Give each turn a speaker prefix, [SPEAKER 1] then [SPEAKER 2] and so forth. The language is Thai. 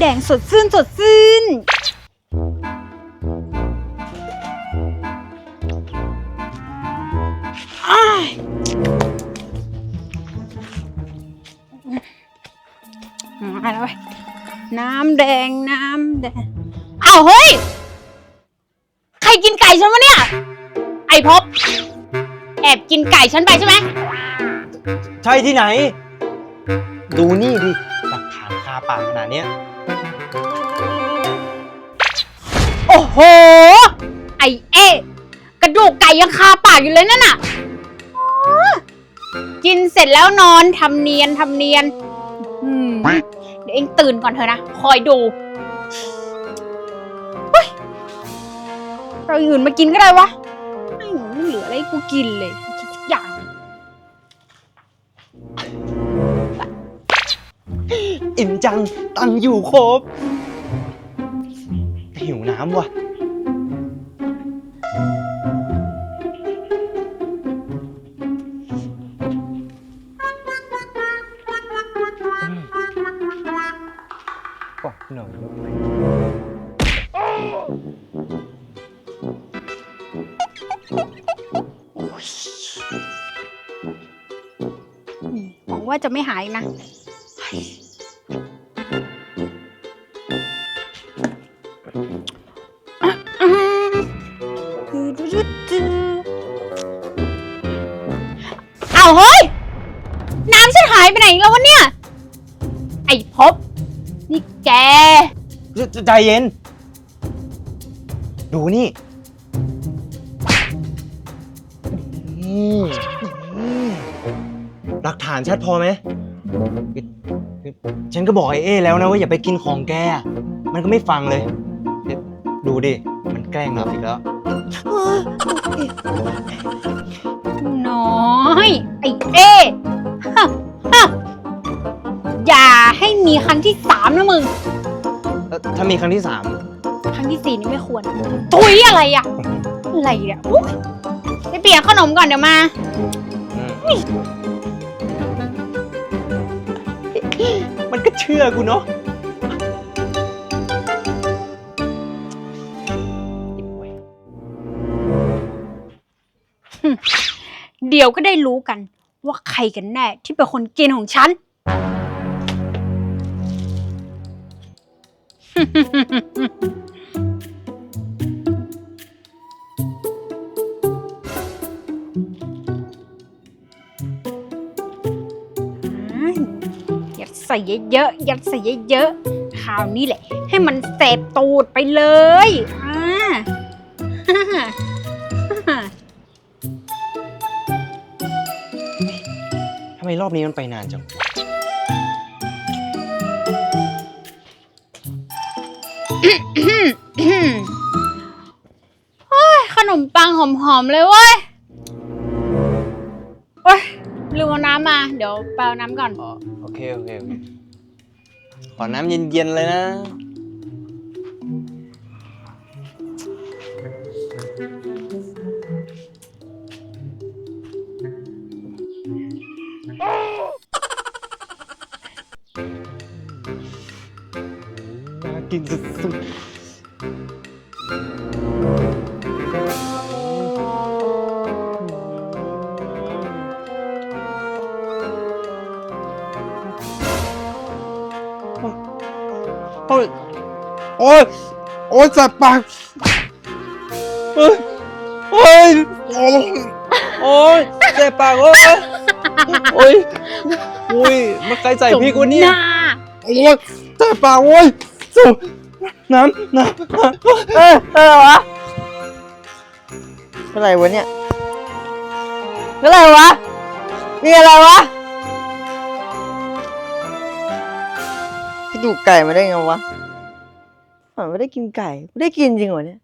[SPEAKER 1] แดงสดชื่นสดชื่นอ้ายมาแล้วเว้ยน้ำแดงน้ำแดง อ้าวเฮ้ย ใครกินไก่ฉันวะเนี่ย ไอพบ แอบกินไก่ฉันไปใช่ไหม
[SPEAKER 2] ใช่ที่ไหน ดูนี่ดิ ปากขนาดเนี้ย
[SPEAKER 1] โอ้โห ไอเอ๊ะกระดูกไก่ยังคาปากอยู่เลยนั่นน่ะอ๋อกินเสร็จแล้วนอนทำเนียนทำเนียนอืมเดี๋ยวเองตื่นก่อนเถอะนะ คอยดูเฮ้ยเราอื่นมากินก็ได้วะไม่ไม่เหลืออะไรให้กูกินเลย อิ่
[SPEAKER 2] มจัง ตังค์อยู่ครบ หิวน้ำว่ะบอกหน่อยได้ไหม
[SPEAKER 1] หวังว่าจะไม่หายนะเเอาเฮ้ย น้ำฉันหายไปไหนอีกแล้ววะเนี่ย ไอ้พบ นี่แก
[SPEAKER 2] ใจใจเย็น ดูนี่นี่หลักฐานชัดพอไหม ฉันก็บอกไอ้เอ้แล้วนะว่าอย่าไปกินของแก มันก็ไม่ฟังเลย ดูดิ แกล้งเราอีกแล้ว
[SPEAKER 1] น้อย ไอ้เอ๊ฮะฮะอย่าให้มีครั้งที่สามนะมึง
[SPEAKER 2] เอ่อถ้ามีครั้งที่สาม
[SPEAKER 1] ครั้งที่สี่นี่ไม่ควร ตุยอะไรอะอะไรเนี่ยอุ๊ยไปเปลี่ยนขนมก่อนเดี๋ยวมา
[SPEAKER 2] อืมมันก็เชื่อกูเนาะ
[SPEAKER 1] เดี๋ยวก็ได้รู้กัน ว่าใครกันแน่ที่เป็นคนกินของฉัน อืมยัดใส่เยอะๆยัดใส่เยอะๆคราวนี้แหละ ให้มันเสพตูดไปเลย อ่า
[SPEAKER 2] ทำไมรอบนี้มันไปนานจัง
[SPEAKER 1] เฮ้ยขนมปังหอมๆเลยเว้ย โอ้ยลืมเอาน้ำมา เดี๋ยวไปเอาน้ำก่อน
[SPEAKER 2] อ๋อ โอเค โอเค โอเค ขอน้ำเย็นๆเลยนะ กินสุดๆโอ้ยโอ้ยโอ้ยจับปากโอ้ยโอ้ยโอ้ยโอ้ยเจ็บปากโอ้ยโอ้ยโอ้ยมันใครใส่พริกวะเนี่ย
[SPEAKER 1] หน้า
[SPEAKER 2] โอ้ยเจ็บปากโอ้ย น้ำน้ำ
[SPEAKER 3] เออเออวะอะไรวะเนี่ยอะไรวะนี่อะไรวะกระดูกไก่มาได้ไงวะฝันไม่ได้กินไก่ไม่ได้กินจริงเหรอเนี่ย